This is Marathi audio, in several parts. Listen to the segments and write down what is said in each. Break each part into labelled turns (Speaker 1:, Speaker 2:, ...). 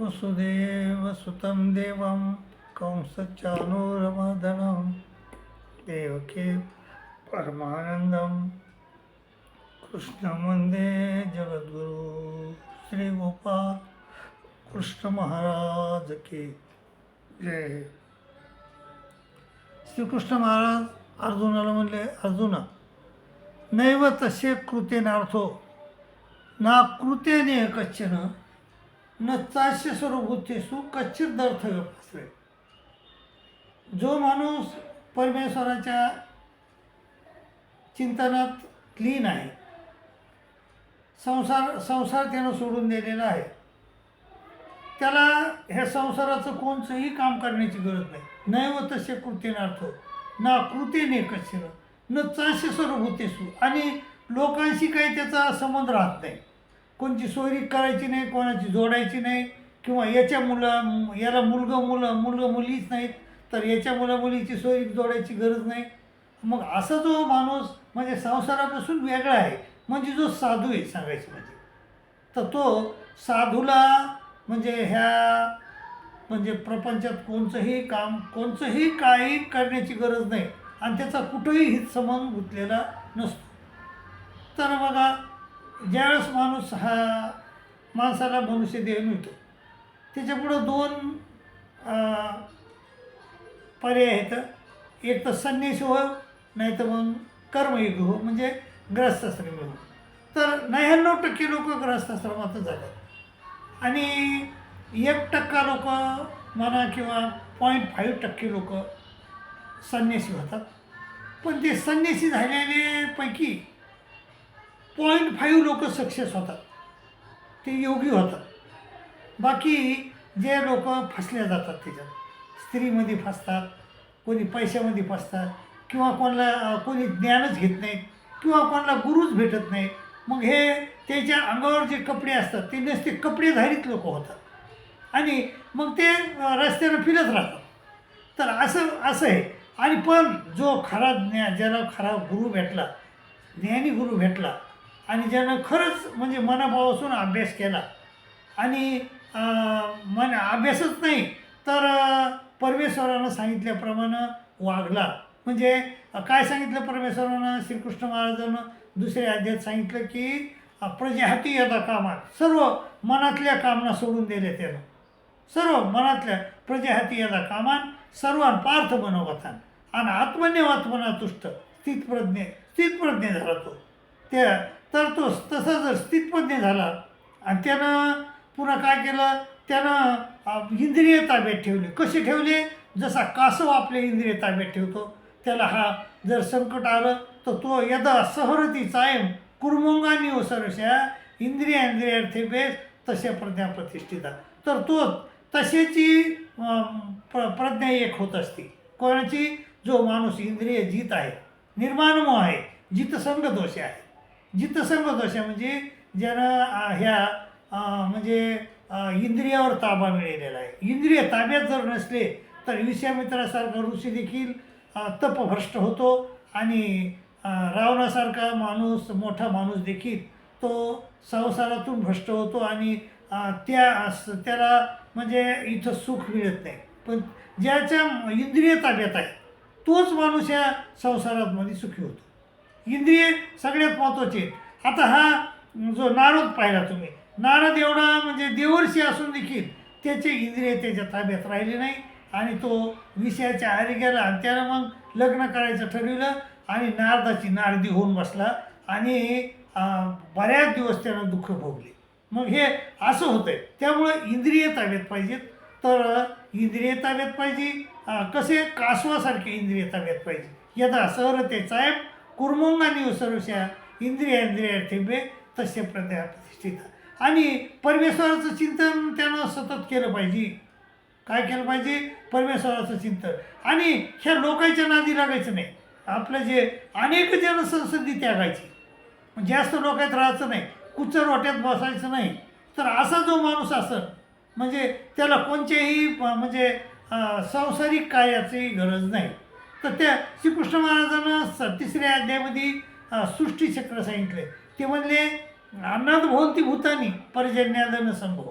Speaker 1: वसुदेवसुतं देवं कंसचानूरमर्दनं देवके परमानन्दं। कृष्णवन्दे जगद्गुरु श्रीगोपाल कृष्ण महाराज की जय। श्रीकृष्ण महाराज अर्जुनाला म्हणले अर्जुना नैव तसे कृतेनार्थो ना कृतेने कच्चन न चारशे स्वरूभूतेसु कच्चित असे जो माणूस परमेश्वराच्या चिंतनात लीन आहे संसार संसार त्यानं सोडून दिलेला आहे त्याला ह्या संसाराचं कोणचंही काम करण्याची गरज नाही. नैव तसे कृतीनार्थ ना कृतीने कशी न चारशे स्वरूभूतेसू आणि लोकांशी काही त्याचा संबंध राहत नाही. कोणची सोयरी करायची नाही कोणाची जोडायची नाही किंवा याच्या मुलं याला मुलगं मुलं मुलगं मुलीच नाहीत तर याच्या मुला मुलीची सोयरी जोडायची गरज नाही. मग असा जो माणूस म्हणजे संसारापासून वेगळा आहे म्हणजे जो साधू आहे सांगायचं म्हणजे तर तो साधूला म्हणजे ह्या म्हणजे प्रपंचात कोणचंही काम कोणचंही काही करण्याची गरज नाही. आणि त्याचा कुठंही हित संबंध गुंतलेला नसतो. तर बघा ज्यावेळेस माणूस हा माणसाला मनुष्य देह मिळतो त्याच्यापुढं दोन पर्याय आहेत. एक तर संन्यासी हो नाही तर मग कर्मयुग हो म्हणजे ग्रहस्थाश्रमी हो तर नव्याण्णव टक्के लोक ग्रहस्थाश्रमातच जातात. आणि एक टक्का लोक म्हणा किंवा पॉईंट फाईव्ह टक्के लोक संन्यासी होतात. पण ते संन्यासी झालेले पॉईंट फाईव्ह लोक सक्सेस होतात. ते योगी होतात. बाकी जे लोक फसल्या जातात त्याच्यात स्त्रीमध्ये फसतात कोणी पैशामध्ये फसतात किंवा कोणाला कोणी ज्ञानच घेत नाहीत किंवा कोणाला गुरुच भेटत नाही मग हे त्याच्या अंगावर जे कपडे असतात ते नसते कपडेधारीत लोक होतात. आणि मग ते रस्त्यानं फिरत राहतात. तर असं असं आहे. आणि पण जो खरा ज्ञा ज्याला खरा गुरु भेटला ज्ञानी गुरु भेटला आणि ज्यानं खरंच म्हणजे मनाभावासून अभ्यास केला. आणि मन अभ्यासच नाही तर परमेश्वरानं सांगितल्याप्रमाणे वागला. म्हणजे काय सांगितलं परमेश्वरानं? श्रीकृष्ण महाराजानं दुसऱ्या अध्यात सांगितलं की प्रजाहाती येता कामात. सर्व मनातल्या कामना सोडून दिले त्यानं. सर्व मनातल्या प्रजाहाती यदा कामान सर्वान पार्थ मनोगतान. आणि आत्मनेवात्मना तुष्ट स्थितप्रज्ञे स्थितप्रज्ञे झाला तो. त्या तर तो तसा जर स्थितप्रज्ञ झाला आणि त्यानं पुन्हा काय केलं? त्यानं इंद्रिय ताब्यात ठेवले. कसे ठेवले? जसा कासव आपले इंद्रिय ताब्यात ठेवतो त्याला हा जर संकट आलं तर तो यदा सहरती चायम कुर्मुंगानी ओसरशा इंद्रिय इंद्रियार्थे बेस तसे प्रज्ञा प्रतिष्ठिता. तर तो तसेची प्र प्रज्ञा एक होत असते. कोणाची? जो माणूस इंद्रिय जीत आहे निर्माणमोह आहे जितसंग दोष आहे. जितसंग दोष आहे म्हणजे ज्यानं ह्या म्हणजे इंद्रियावर ताबा मिळालेला आहे. इंद्रिय ताब्यात जर नसले तर विश्वामित्रासारखा ऋषी देखील तप तपभ्रष्ट होतो आणि रावणासारखा माणूस मोठा माणूस देखील तो संसारातून भ्रष्ट होतो आणि त्या त्याला म्हणजे इथं सुख मिळत नाही. पण ज्याच्या इंद्रिय ताब्यात आहे तोच माणूस या संसारामध्ये सुखी होतो. इंद्रिय सगळ्यात महत्त्वाचे आहेत. आता हा जो नारद पाहिला तुम्ही नारद एवढा म्हणजे देवर्षी असून देखील त्याचे इंद्रिय त्याच्या ताब्यात राहिले नाही आणि तो विषयाच्या आरोग्याला गेला आणि त्यानं मग लग्न करायचं ठरविलं आणि नारदाची नारदी होऊन बसला आणि बऱ्याच दिवस त्यानं दुःख भोगले. मग हे असं होतं आहे त्यामुळं इंद्रिय ताब्यात पाहिजेत. तर इंद्रिय ताब्यात पाहिजे कसे? कासवासारखे इंद्रिय ताब्यात पाहिजे. यदा सहरते साहेब कुर्मोंगाने सर्वशा इंद्रिय इंद्रियार्थेबे तसे प्रज्ञा प्रतिष्ठित. आणि परमेश्वराचं चिंतन त्यानं सतत केलं पाहिजे. काय केलं पाहिजे? परमेश्वराचं चिंतन. आणि ह्या लोकांच्या नादी लागायचं नाही. आपलं जे अनेक जनसंसदी त्यागायची. जास्त लोकात राहायचं नाही. कुचर वाट्यात बसायचं नाही. तर असा जो माणूस असेल म्हणजे त्याला कोणत्याही म्हणजे अं, सांसारिक कार्याची गरज नाही. तर त्या श्रीकृष्ण महाराजांना स तिसऱ्या अध्यायामध्ये सृष्टीचक्र सांगितले. ते म्हणले अन्नात भोवती भूतानी पर्जन्यादन संभव.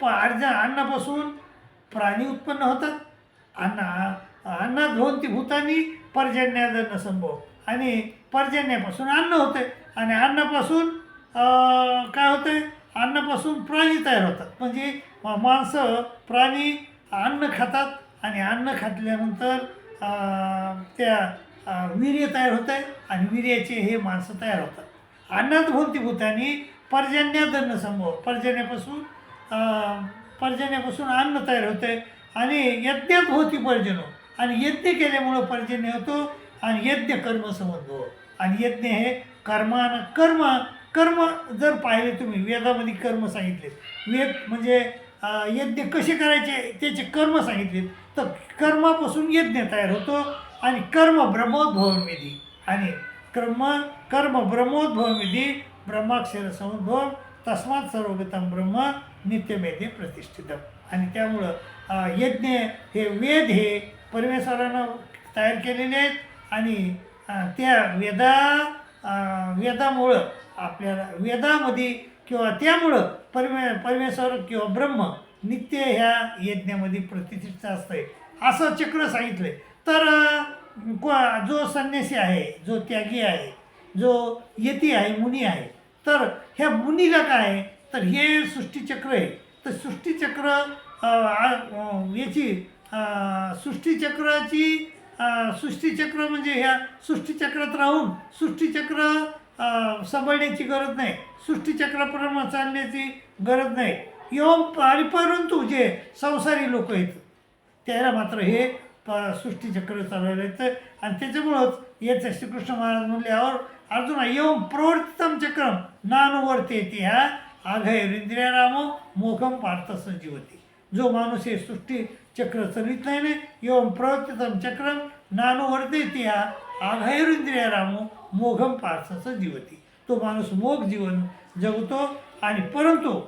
Speaker 1: प अर्ज अन्नापासून प्राणी उत्पन्न होतात. अन्ना अन्नात भोवती भूतानी पर्जन्यादन संभव. आणि पर्जन्यापासून अन्न होते आणि अन्नापासून काय होते अन्नापासून प्राणी तयार होतात. म्हणजे माणसं प्राणी अन्न खातात आणि अन्न खाल्ल्यानंतर त्या वीर्य तयार होत आहे आणि वीर्याचे हे माणसं तयार होतात. अन्नात भोवती भूतानी पर्जन्यादन संभव पर्जन्यापासून पर्जन्यापासून अन्न तयार होते आणि यज्ञात होती पर्जनो आणि यज्ञ केल्यामुळं पर्जन्य होतो आणि यज्ञ कर्म संबंध आणि यज्ञ हे कर्मान कर्म कर्म जर पाहिले तुम्ही वेदामध्ये कर्म सांगितले. वेद म्हणजे यज्ञ कसे करायचे त्याचे कर्म सांगितले. तर कर्मापासून यज्ञ तयार होतो आणि कर्म ब्रह्मोद्भवविधी आणि कर्म कर्म ब्रह्मोद्भवविधी ब्रह्माक्षर समुद्भव तस्मात सर्वगतम ब्रह्म नित्यमेधे प्रतिष्ठितम. आणि त्यामुळं यज्ञ हे वेद हे परमेश्वरानं तयार केलेले आहेत. आणि त्या वेदा वेदामुळं आपल्याला वेदामध्ये किंवा त्यामुळं परमे परमेश्वर किंवा ब्रह्म नित्य ह्या यज्ञामध्ये प्रतिष्ठित असतंय. असं चक्र सांगितलं तर अं, को- जो संन्यासी आहे जो त्यागी आहे जो यती आहे मुनी आहे तर ह्या मुनीला काय आहे? तर हे सृष्टीचक्र आहे. तर सृष्टीचक्र याची सृष्टीचक्राची सृष्टीचक्र म्हणजे ह्या सृष्टीचक्रात राहून सृष्टीचक्र सांभाळण्याची गरज नाही. सृष्टीचक्राप्रमाणे चालण्याची गरज नाही. एवं आणि परंतु जे संसारी लोक आहेत त्याला मात्र हे प सृष्टीचक्र चालवलं येतं. आणि त्याच्यामुळंच याचं श्रीकृष्ण महाराज म्हणल्यावर अर्जुना येऊन प्रवर्तितम चक्रम नानुवर्ते येते ह्या आघय राम मोखम पार्थस संजीवती. जो माणूस हे सृष्टी चक्र चलित नाही ना प्रवर्तितम चक्रम नानुवर्ते येते ह्या आघैरिंद्रिया रामो मोघम पार्थस जीवती तो माणूस मोघ जीवन जगतो आणि परंतु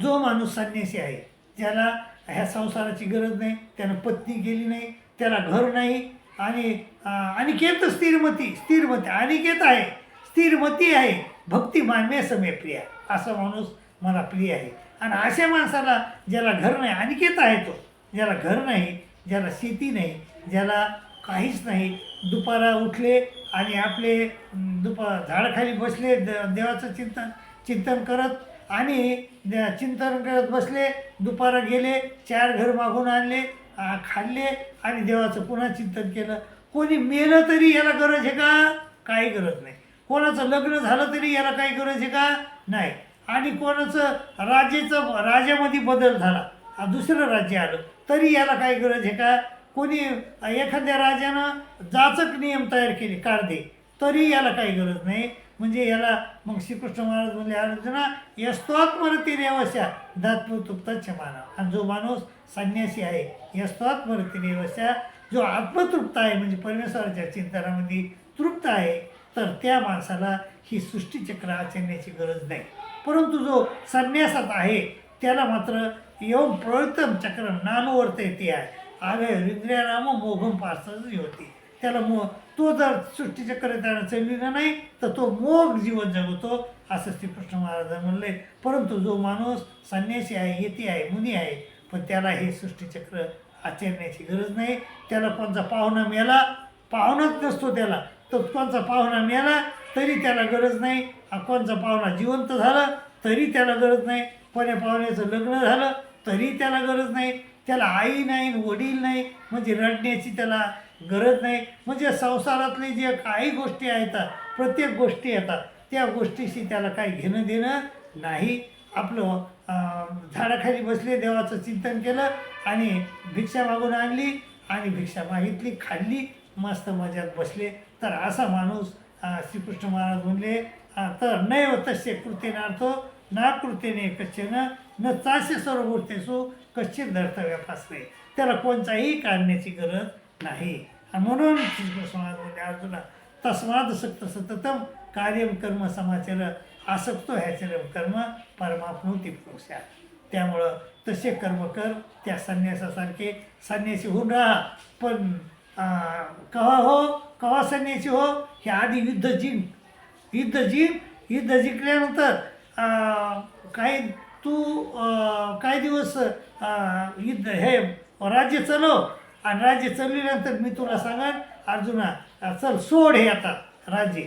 Speaker 1: जो माणूस संन्यासी आहे ज्याला ह्या संसाराची गरज नाही त्यानं पत्नी गेली नाही त्याला घर नाही आणि अनिकेत स्थिरमती स्थिरमती अनिकेत आहे स्थिरमती आहे भक्ती मान्य समय प्रिय असा माणूस मला प्रिय आहे. आणि अशा माणसाला ज्याला घर नाही अनिकेत आहे तो ज्याला घर नाही ज्याला शेती नाही ज्याला काहीच नाही दुपारा उठले आणि आपले अं, दुपा झाडाखाली बसले द देवाचं चिंतन चिंतन करत आणि द- चिंतन करत बसले दुपारा गेले चार घर मागून आणले खाल्ले आणि देवाचं पुन्हा चिंतन केलं. कोणी मेलं तरी याला गरज आहे का? काही गरज नाही. कोणाचं लग्न झालं तरी याला काही गरज आहे का? नाही. आणि कोणाचं राजेचं राजामध्ये बदल झाला दुसरं राज्य आलं तरी याला काही गरज आहे का? कोणी एखाद्या राजानं जाचक नियम तयार केले कायदे तरी याला काही गरज नाही. म्हणजे याला मग श्रीकृष्ण महाराज म्हणले अर्जुना यस्त्वात्मरती रेवशा दात्मतृप्त क्षमाना आणि जो माणूस संन्यासी आहे यस्त्वात्मरती रेवशा जो आत्मतृप्त आहे म्हणजे परमेश्वराच्या चिंतनामध्ये तृप्त आहे तर त्या माणसाला ही सृष्टीचक्र आचरण्याची गरज नाही. परंतु जो संन्यासात आहे त्याला मात्र येऊन प्रवर्तन चक्र नानुवर्त येते आहे. अरे रुद्र्याराम मोघम पार्सच होती. त्याला मो तो जर सृष्टीचक्र त्याला चढलेला नाही तर तो मोग जीवन जगतो असं श्रीकृष्ण महाराज म्हणले. परंतु जो माणूस संन्यासी आहे येती आहे मुनी आहे पण त्याला हे सृष्टीचक्र आचरण्याची गरज नाही. त्याला कोणचा पाहुणा मेला पाहुणाच नसतो त्याला. तर कोणचा पाहुणा मेला तरी त्याला गरज नाही. कोणचा पाहुणा जिवंत झाला? तरी त्याला गरज नाही. कोण्या पाहुण्याचं लग्न झालं? तरी त्याला गरज नाही. त्याला आई नाही वडील नाही म्हणजे रडण्याची त्याला गरज नाही. म्हणजे संसारातले जे काही गोष्टी आहेत प्रत्येक गोष्टी येतात त्या गोष्टीशी त्याला काही घेणं देणं नाही. आपलं झाडाखाली बसले देवाचं चिंतन केलं आणि भिक्षा मागून आणली आणि भिक्षा मागितली खाल्ली मस्त मजात बसले. तर असा माणूस श्रीकृष्ण महाराज म्हणले तर नैव तसे कृतेनार्थो ना कृतेने कश्चन न चासे सर्व मूर्तेसु कश्चित धर्तव्यापासले त्याला कोणताही काढण्याची गरज नाही. आणि म्हणून श्रीकृष्ण महाराज म्हणजे अर्जुना तस्माद सक्त सततम कार्यम कर्म समाचार आसक्तो ह्याचरम कर्म परमाप्नोती पुरुषा त्यामुळं तसे कर्म कर त्या संन्यासासारखे संन्यासी होऊन राहा. पण कवा हो? कवा संन्यासी हो? हे आधी युद्ध जिंक. युद्ध जिंक? युद्ध जिंकल्यानंतर काही तू काही दिवस युद्ध हे राज्य चालव आणि राज्य चलल्यानंतर मी तुला सांगेन अर्जुना चल सोड हे आता राज्य.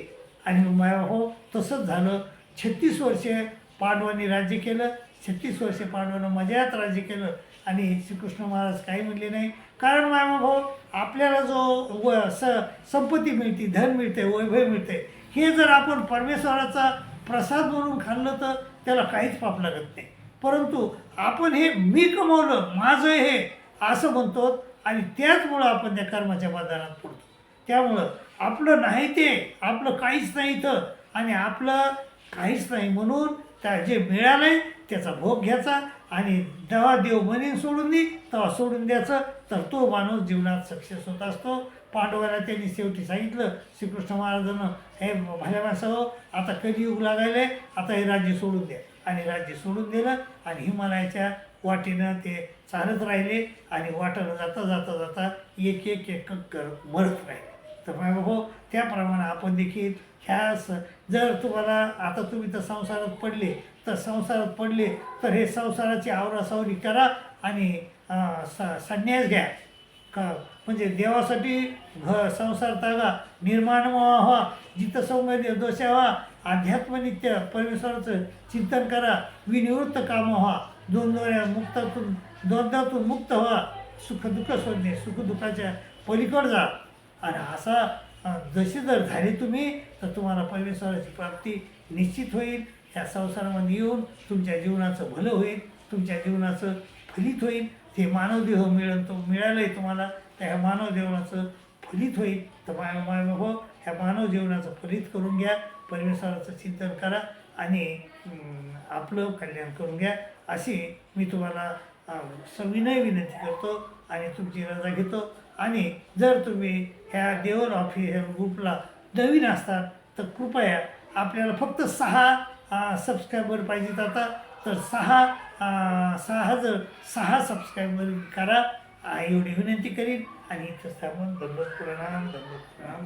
Speaker 1: आणि हो तसंच झालं. छत्तीस वर्षे पांडवांनी राज्य केलं. छत्तीस वर्षे पांडवांना मजात राज्य केलं. आणि श्रीकृष्ण महाराज काही म्हणले नाही. कारण माझ्या भाऊ हो, आपल्याला जो व स संपत्ती मिळते धन मिळते वैभव मिळते हे जर आपण परमेश्वराचा प्रसाद म्हणून खाल्लं तर त्याला काहीच पाप लागत नाही. परंतु आपण हे मी कमवलं माझं हे असं म्हणतो आणि त्याचमुळं आपण त्या कर्माच्या बाजारात पडतो. त्यामुळं आपलं नाही ते आपलं काहीच नाही इथं आणि आपलं काहीच नाही म्हणून त्या जे मिळालं आहे त्याचा भोग घ्यायचा आणि जेव्हा देव म्हणेन सोडून दे तेव्हा सोडून द्यायचं. तर तो माणूस जीवनात सक्सेस होत असतो. पांडवाला त्यांनी शेवटी सांगितलं श्रीकृष्ण महाराजांना हे भल्या माणसाहो आता कलियुग लागायले आता हे राज्य सोडून द्या. आणि राज्य सोडून दिलं आणि हिमालयाच्या वाटेनं ते चालत राहिले आणि वाटेनं जाता जाता जाता एक एक एक करत मरत राहिले. तर माझ्या भाऊ त्याप्रमाणे आपण देखील ह्या स जर तुम्हाला आता तुम्ही तर संसारात पडले तर संसारात पडले तर हे संसाराची आवरासावरी करा आणि स संन्यास घ्या. का? म्हणजे देवासाठी घ संसार तागा निर्माण व्हा. जिथं सौम्य दोष व्हा अध्यात्मनित्य परमेश्वराचं चिंतन करा. विनिवृत्त कामं व्हा. दोन दोऱ्या मुक्तातून द्वंद्वातून मुक्त व्हा. सुखदुःख शोधणे सुखदुःखाच्या पलीकड जा. आणि असा जशी जर झाली तुम्ही तर तुम्हाला परमेश्वराची प्राप्ती निश्चित होईल. या संसारामध्ये येऊन तुमच्या जीवनाचं भलं होईल. तुमच्या जीवनाचं फलित होईल. हे मानवदेह मिळेल तो मिळालं आहे तुम्हाला तर ह्या मानवदेवनाचं फलित होईल. तर माय माय हो ह्या मानव जीवनाचं फलित करून घ्या परमेश्वराचं चिंतन करा आणि आपलं कल्याण करून घ्या. अशी मी तुम्हाला सविनय विनंती करतो आणि तुमची रजा घेतो. आणि जर तुम्ही ह्या देवल ऑफिशियल ग्रुपला नवीन असतात तर कृपया आपल्याला फक्त सहा सबस्क्रायबर पाहिजेत आता. तर सहा सहा जर सहा सबस्क्रायबर करा. एवढी विनंती करीन. आणि इथं स्थापन दंडोत प्रणाम दंडोत प्रणाम